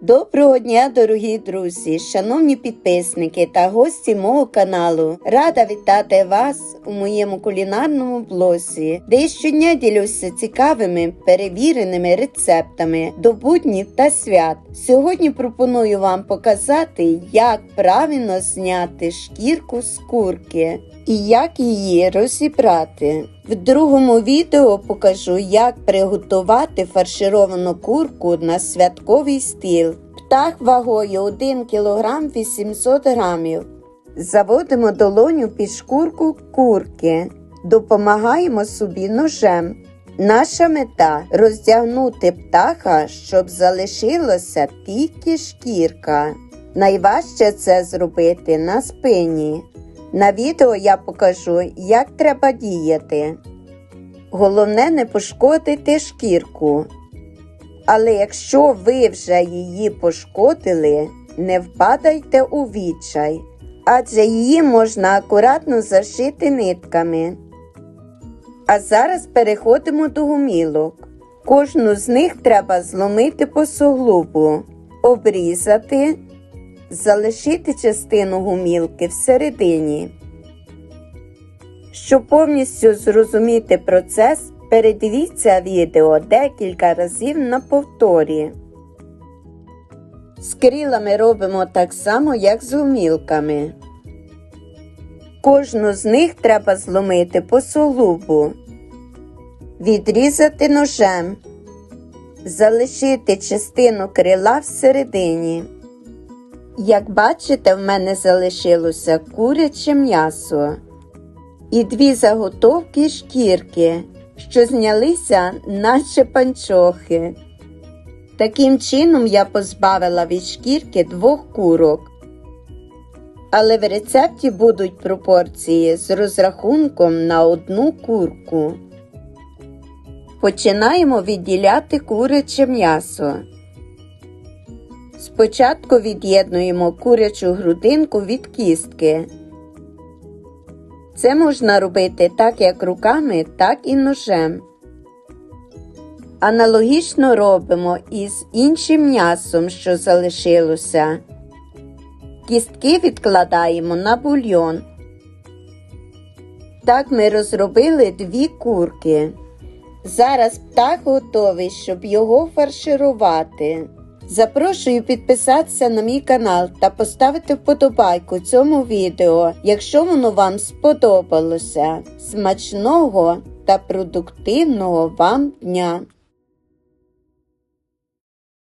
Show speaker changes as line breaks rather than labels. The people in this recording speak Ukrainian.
Доброго дня, дорогі друзі, шановні підписники та гості мого каналу. Рада вітати вас у моєму кулінарному блозі, де щодня ділюся цікавими перевіреними рецептами до буднів та свят. Сьогодні пропоную вам показати, як правильно зняти шкірку з курки і як її розібрати. В другому відео покажу, як приготувати фаршировану курку на святковий стіл. Птах вагою 1 кг 800 г. Заводимо долоню під шкурку курки. Допомагаємо собі ножем. Наша мета роздягнути птаха, щоб залишилося тільки шкірка. Найважче це зробити на спині. На відео я покажу, як треба діяти. Головне не пошкодити шкірку. Але якщо ви вже її пошкодили, не впадайте у відчай, адже її можна акуратно зашити нитками. А зараз переходимо до гумілок. Кожну з них треба зломити по суглубу, обрізати залишити частину гумілки всередині. Щоб повністю зрозуміти процес, передивіться відео декілька разів на повторі. З крилами робимо так само, як з гумілками. Кожну з них треба зломити по суглубу, відрізати ножем, залишити частину крила всередині. Як бачите, в мене залишилося куряче м'ясо і дві заготовки шкірки, що знялися, наче панчохи. Таким чином я позбавила від шкірки двох курок. Але в рецепті будуть пропорції з розрахунком на одну курку. Починаємо відділяти куряче м'ясо. Спочатку від'єднуємо курячу грудинку від кістки. Це можна робити так як руками, так і ножем. Аналогічно робимо і з іншим м'ясом, що залишилося. Кістки відкладаємо на бульйон. Так ми розробили дві курки. Зараз птах готовий, щоб його фарширувати. Запрошую підписатися на мій канал та поставити вподобайку цьому відео, якщо воно вам сподобалося. Смачного та продуктивного вам дня!